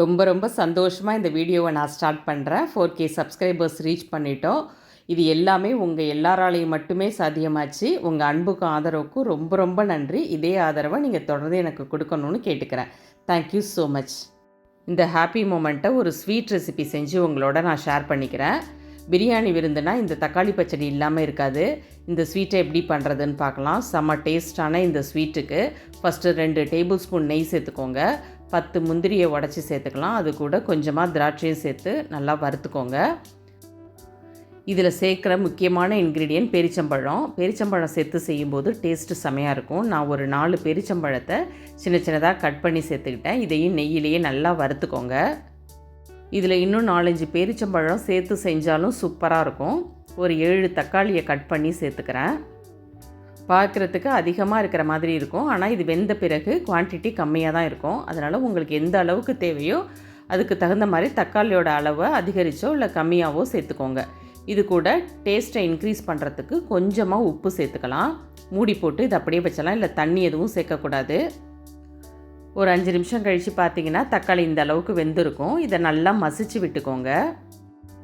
ரொம்ப ரொம்ப சந்தோஷமாக இந்த வீடியோவை நான் ஸ்டார்ட் பண்ணுறேன் ஃபோர் கே சப்ஸ்கிரைபர்ஸ் ரீச் பண்ணிட்டோம். இது எல்லாமே உங்கள் எல்லாராலையும் மட்டுமே சாத்தியமாச்சு. உங்கள் அன்புக்கும் ஆதரவுக்கும் ரொம்ப ரொம்ப நன்றி. இதே ஆதரவை நீங்கள் தொடர்ந்து எனக்கு கொடுக்கணும்னு கேட்டுக்கிறேன். தேங்க்யூ ஸோ மச் இந்த ஹாப்பி மூமெண்ட்டை ஒரு ஸ்வீட் ரெசிபி செஞ்சு உங்களோட நான் ஷேர் பண்ணிக்கிறேன். பிரியாணி விருந்துனா இந்த தக்காளி பச்சடி இல்லாமல் இருக்காது. இந்த ஸ்வீட்டை எப்படி பண்ணுறதுன்னு பார்க்கலாம். செம்ம டேஸ்டான இந்த ஸ்வீட்டுக்கு ஃபஸ்ட்டு ரெண்டு டேபிள் ஸ்பூன் நெய் சேர்த்துக்கோங்க. பத்து முந்திரியை உடச்சி சேர்த்துக்கலாம். அது கூட கொஞ்சமாக திராட்சையும் சேர்த்து நல்லா வறுத்துக்கோங்க. இதில் சேர்க்குற முக்கியமான இன்க்ரீடியன்ட் பெரிச்சம்பழம். பெரிச்சம்பழம் சேர்த்து செய்யும்போது டேஸ்ட்டு செமையாக இருக்கும். நான் ஒரு நாலு பெரிச்சம்பழத்தை சின்ன சின்னதாக கட் பண்ணி சேர்த்துக்கிட்டேன். இதையும் நெய்யிலேயே நல்லா வறுத்துக்கோங்க. இதில் இன்னும் நாலஞ்சு பேரிச்சம்பழம் சேர்த்து செஞ்சாலும் சூப்பராக இருக்கும். ஒரு ஏழு தக்காளியை கட் பண்ணி சேர்த்துக்கிறேன். பார்க்குறதுக்கு அதிகமாக இருக்கிற மாதிரி இருக்கும். ஆனால் இது வெந்த பிறகு குவான்டிட்டி கம்மியாக தான் இருக்கும். அதனால் உங்களுக்கு எந்த அளவுக்கு தேவையோ அதுக்கு தகுந்த மாதிரி தக்காளியோட அளவை அதிகரித்தோ இல்லை கம்மியாகவோ சேர்த்துக்கோங்க. இது கூட டேஸ்ட்டை இன்க்ரீஸ் பண்ணுறதுக்கு கொஞ்சமாக உப்பு சேர்த்துக்கலாம். மூடி போட்டு இது அப்படியே வச்சலாம் இல்லை தண்ணி எதுவும் சேர்க்கக்கூடாது. ஒரு அஞ்சு நிமிஷம் கழித்து பார்த்தீங்கன்னா தக்காளி இந்த அளவுக்கு வெந்திருக்கும். இதை நல்லா மசிச்சு விட்டுக்கோங்க.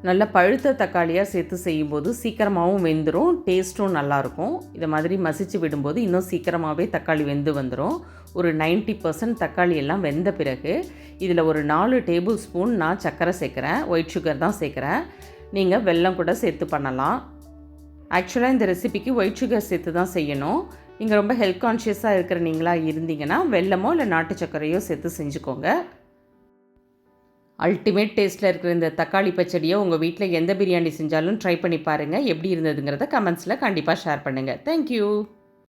நல்லா பழுத்த தக்காளியாக சேர்த்து செய்யும்போது சீக்கிரமாகவும் வெந்துடும் டேஸ்ட்டும் நல்லாயிருக்கும் இதை மாதிரி மசிச்சு விடும்போது இன்னும் சீக்கிரமாகவே தக்காளி வெந்து வந்துடும் ஒரு நைன்ட்டி பர்சன்ட் தக்காளி எல்லாம் வெந்த பிறகு இதில் ஒரு நாலு டேபிள் ஸ்பூன் நான் சர்க்கரை சேர்க்குறேன் ஒயிட் சுகர் தான் சேர்க்குறேன். நீங்கள் வெல்லம் கூட சேர்த்து பண்ணலாம். ஆக்சுவலாக இந்த ரெசிபிக்கு ஒயிட் சுகர் சேர்த்து தான் செய்யணும். நீங்கள் ரொம்ப ஹெல்த் கான்ஷியஸாக இருக்கிற நீங்களாக இருந்தீங்கன்னா வெல்லமோ இல்லை நாட்டு சர்க்கரையோ சேர்த்து செஞ்சுக்கோங்க. அல்டிமேட் டேஸ்ட்டில் இருக்கிற இந்த தக்காளி பச்சடியை உங்கள் வீட்டில் எந்த பிரியாணி செஞ்சாலும் ட்ரை பண்ணி பாருங்கள் எப்படி இருந்ததுங்கிறத கமெண்ட்ஸில் கண்டிப்பாக ஷேர் பண்ணுங்கள் தேங்க்யூ